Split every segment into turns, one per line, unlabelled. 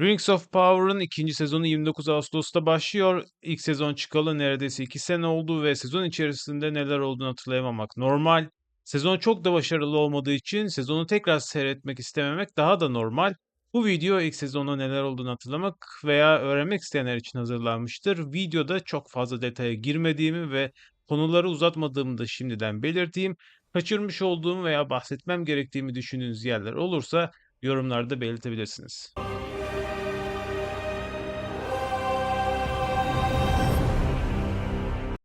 Rings of Power'ın ikinci sezonu 29 Ağustos'ta başlıyor. İlk sezon çıkalı neredeyse 2 sene oldu ve sezon içerisinde neler olduğunu hatırlayamamak normal. Sezon çok da başarılı olmadığı için sezonu tekrar seyretmek istememek daha da normal. Bu video ilk sezonda neler olduğunu hatırlamak veya öğrenmek isteyenler için hazırlanmıştır. Videoda çok fazla detaya girmediğimi ve konuları uzatmadığımı da şimdiden belirteyim. Kaçırmış olduğum veya bahsetmem gerektiğimi düşündüğünüz yerler olursa yorumlarda belirtebilirsiniz.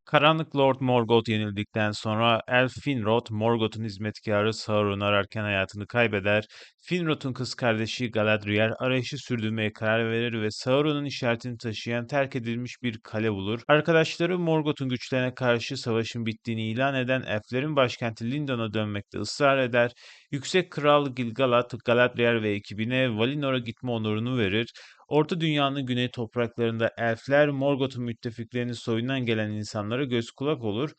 Karanlık Lord Morgoth yenildikten sonra Elf Finrod, Morgoth'un hizmetkarı Sauron'u ararken hayatını kaybeder. Finrod'un kız kardeşi Galadriel arayışı sürdürmeye karar verir ve Sauron'un işaretini taşıyan terk edilmiş bir kale bulur. Arkadaşları Morgoth'un güçlerine karşı savaşın bittiğini ilan eden elflerin başkenti Lindon'a dönmekte ısrar eder. Yüksek Kral Gilgalad, Galadriel ve ekibine Valinor'a gitme onurunu verir. Orta Dünya'nın güney topraklarında elfler Morgoth'un müttefiklerinin soyundan gelen insanlara göz kulak olur.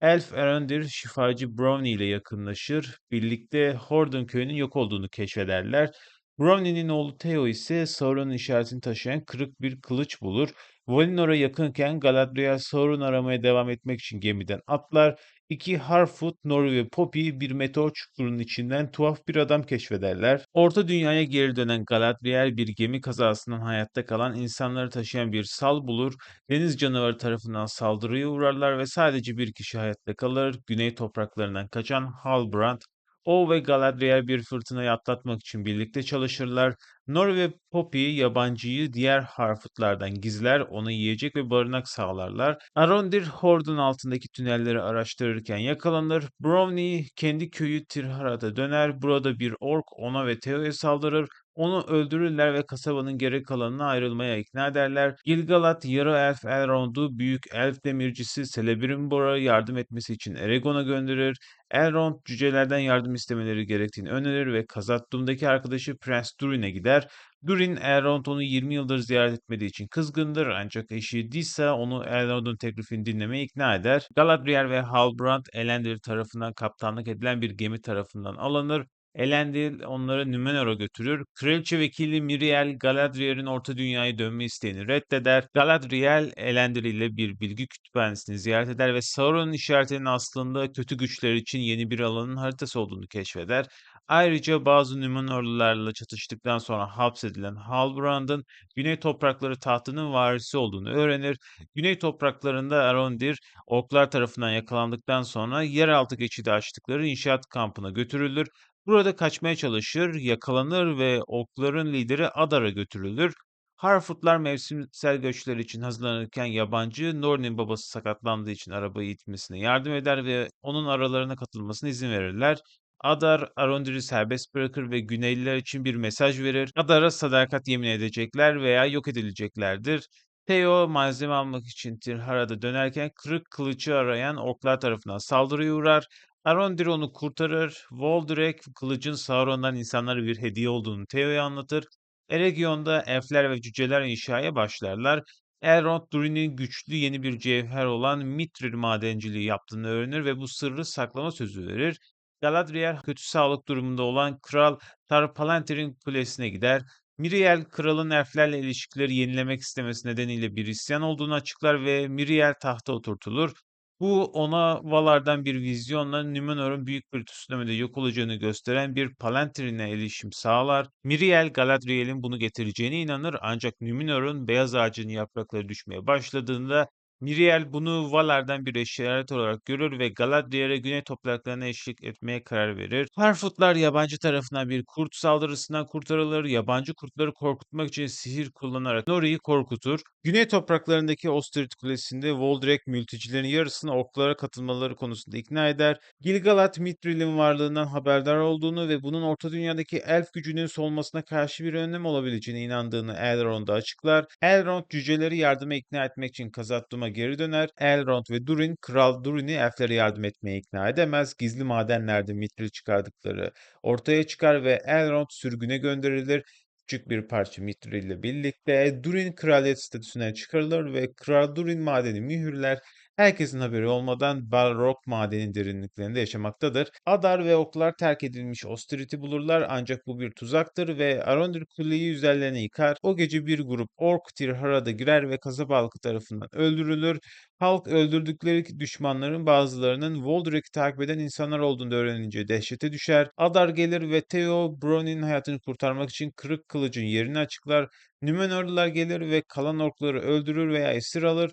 Elf Erendir şifacı Brownie ile yakınlaşır. Birlikte Hordon köyünün yok olduğunu keşfederler. Brownie'nin oğlu Theo ise Sauron'un işaretini taşıyan kırık bir kılıç bulur. Valinor'a yakınken Galadriel Sauron aramaya devam etmek için gemiden atlar. İki Harfoot, Nori ve Poppy bir meteor çukurunun içinden tuhaf bir adam keşfederler. Orta Dünya'ya geri dönen Galadriel bir gemi kazasından hayatta kalan insanları taşıyan bir sal bulur. Deniz canavarı tarafından saldırıya uğrarlar ve sadece bir kişi hayatta kalır. Güney topraklarından kaçan Halbrand. O ve Galadriel bir fırtınayı atlatmak için birlikte çalışırlar. Nori ve Poppy yabancıyı diğer Harfootlardan gizler, ona yiyecek ve barınak sağlarlar. Arondir Hord'un altındaki tünelleri araştırırken yakalanır. Brownie kendi köyü Tirharat'a döner. Burada bir ork ona ve Theo'ya saldırır. Onu öldürürler ve kasabanın geri kalanına ayrılmaya ikna ederler. Gilgalad yarı elf Elrond'u büyük elf demircisi Celebrimbor'a yardım etmesi için Eragon'a gönderir. Elrond cücelerden yardım istemeleri gerektiğini önerir ve Khazad-dûm'daki arkadaşı Prens Durin'e gider. Durin Elrond onu 20 yıldır ziyaret etmediği için kızgındır ancak eşi Disa onu Elrond'un teklifini dinlemeye ikna eder. Galadriel ve Halbrand Elendil tarafından kaptanlık edilen bir gemi tarafından alınır. Elendil onları Numenor'a götürür. Kraliçe vekili Miriel Galadriel'in Orta Dünya'ya dönme isteğini reddeder. Galadriel Elendil ile bir bilgi kütüphanesini ziyaret eder ve Sauron'un işaretinin aslında kötü güçler için yeni bir alanın haritası olduğunu keşfeder. Ayrıca bazı Numenorlularla çatıştıktan sonra hapsedilen Halbrand'ın Güney Toprakları tahtının varisi olduğunu öğrenir. Güney topraklarında Arondir, Orklar tarafından yakalandıktan sonra yeraltı geçidi açtıkları inşaat kampına götürülür. Burada kaçmaya çalışır, yakalanır ve Orkların lideri Adar'a götürülür. Harfootlar mevsimsel göçler için hazırlanırken yabancı Norn'in babası sakatlandığı için arabayı itmesine yardım eder ve onun aralarına katılmasına izin verirler. Adar Arondir'i serbest bırakır ve Güneyliler için bir mesaj verir. Adar'a sadakat yemin edecekler veya yok edileceklerdir. Theo malzeme almak için Tirhara'da dönerken kırık kılıcı arayan orklar tarafından saldırıya uğrar. Arondir onu kurtarır. Voldrek kılıcın Sauron'dan insanlara bir hediye olduğunu Theo'ya anlatır. Eregion'da elfler ve cüceler inşaya başlarlar. Elrond Durin'in güçlü yeni bir cevher olan Mithril madenciliği yaptığını öğrenir ve bu sırrı saklama sözü verir. Galadriel kötü sağlık durumunda olan Kral Tar-Palantir'in kulesine gider. Miriel kralın elflerle ilişkileri yenilemek istemesi nedeniyle bir isyan olduğunu açıklar ve Miriel tahta oturtulur. Bu ona Valar'dan bir vizyonla Numenor'un büyük bir tsunami'de yok olacağını gösteren bir Palantirine erişim sağlar. Miriel Galadriel'in bunu getireceğine inanır ancak Numenor'un beyaz ağacının yaprakları düşmeye başladığında Miriel bunu Valar'dan bir işaret olarak görür ve Galadriel'e güney topraklarına eşlik etmeye karar verir. Harfootlar yabancı tarafından bir kurt saldırısından kurtarılır. Yabancı kurtları korkutmak için sihir kullanarak Nori'yi korkutur. Güney topraklarındaki Osterith Kulesi'nde Voldrek mültecilerin yarısını orklara katılmaları konusunda ikna eder. Gilgalad Mithril'in varlığından haberdar olduğunu ve bunun Orta Dünya'daki elf gücünün solmasına karşı bir önlem olabileceğine inandığını Elrond'a açıklar. Elrond cüceleri yardıma ikna etmek için Khazad-dûm'a geri döner. Elrond ve Durin, Kral Durin'i elflere yardım etmeye ikna edemez. Gizli madenlerde Mithril çıkardıkları ortaya çıkar ve Elrond sürgüne gönderilir. Küçük bir parça Mithril ile birlikte Durin kraliyet statüsünden çıkarılır ve Kral Durin madeni mühürler. Herkesin haberi olmadan Balrog madenin derinliklerinde yaşamaktadır. Adar ve oklar terk edilmiş Osterity bulurlar ancak bu bir tuzaktır ve Arondir kuleyi üzerlerine yıkar. O gece bir grup ork Tirhara'da girer ve kasaba halkı tarafından öldürülür. Halk öldürdükleri düşmanların bazılarının Voldrek'i takip eden insanlar olduğunu öğrenince dehşete düşer. Adar gelir ve Theo Brony'nin hayatını kurtarmak için kırık kılıcın yerini açıklar. Númenorlular gelir ve kalan orkları öldürür veya esir alır.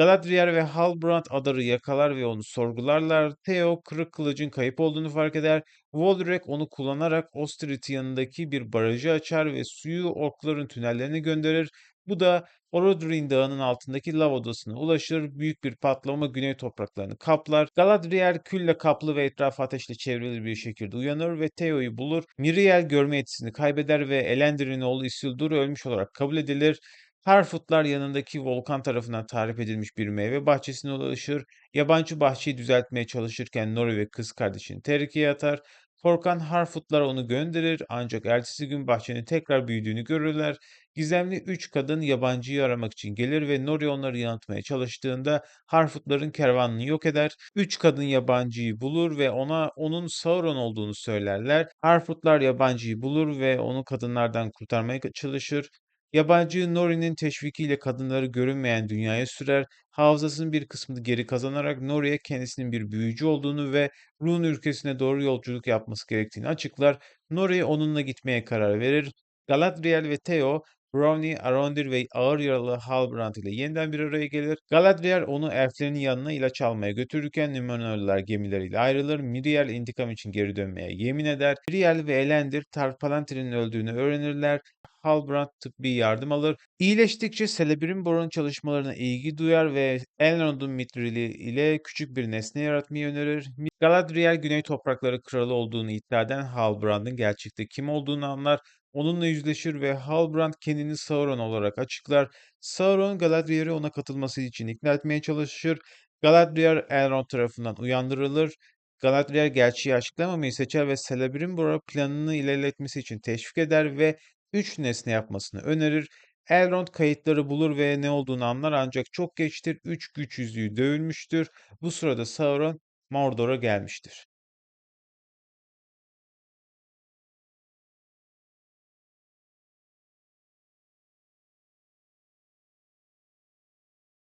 Galadriel ve Halbrand Adar'ı yakalar ve onu sorgularlar. Theo kırık kılıcın kayıp olduğunu fark eder. Voldrek onu kullanarak Osterity yanındaki bir barajı açar ve suyu orkların tünellerine gönderir. Bu da Orodruin Dağı'nın altındaki lav odasına ulaşır. Büyük bir patlama güney topraklarını kaplar. Galadriel külle kaplı ve etrafı ateşle çevrili bir şekilde uyanır ve Theo'yu bulur. Miriel görme yetisini kaybeder ve Elendil'in oğlu Isildur ölmüş olarak kabul edilir. Harfootlar yanındaki volkan tarafından tarif edilmiş bir meyve bahçesine ulaşır. Yabancı bahçeyi düzeltmeye çalışırken Nori ve kız kardeşini tehlikeye atar. Korkan Harfootlar onu gönderir ancak ertesi gün bahçenin tekrar büyüdüğünü görürler. Gizemli üç kadın yabancıyı aramak için gelir ve Nori onları yanıltmaya çalıştığında Harfootların kervanını yok eder. Üç kadın yabancıyı bulur ve ona onun Sauron olduğunu söylerler. Harfootlar yabancıyı bulur ve onu kadınlardan kurtarmaya çalışır. Yabancı Nori'nin teşvikiyle kadınları görünmeyen dünyaya sürer, hafızasının bir kısmını geri kazanarak Nori'ye kendisinin bir büyücü olduğunu ve Rune ülkesine doğru yolculuk yapması gerektiğini açıklar. Nori onunla gitmeye karar verir. Galadriel ve Theo, Brownie, Arondir ve ağır yaralı Halbrand ile yeniden bir araya gelir. Galadriel onu elflerinin yanına ilaç almaya götürürken Númenorlular gemileriyle ayrılır. Miriel intikam için geri dönmeye yemin eder. Miriel ve Elendil Tar-Palantir'in öldüğünü öğrenirler. Halbrand tıbbi yardım alır. İyileştikçe Celebrimbor'un çalışmalarına ilgi duyar ve Elrond'un mitrili ile küçük bir nesne yaratmayı önerir. Galadriel Güney Toprakları Kralı olduğunu iddia eden Halbrand'ın gerçekte kim olduğunu anlar. Onunla yüzleşir ve Halbrand kendini Sauron olarak açıklar. Sauron Galadriel'i ona katılması için ikna etmeye çalışır. Galadriel Elrond tarafından uyandırılır. Galadriel gerçeği açıklamamayı seçer ve Celebrimbor'a planını ilerletmesi için teşvik eder ve üç nesne yapmasını önerir. Elrond kayıtları bulur ve ne olduğunu anlar ancak çok geçtir üç güç yüzüğü dövülmüştür. Bu sırada Sauron Mordor'a gelmiştir.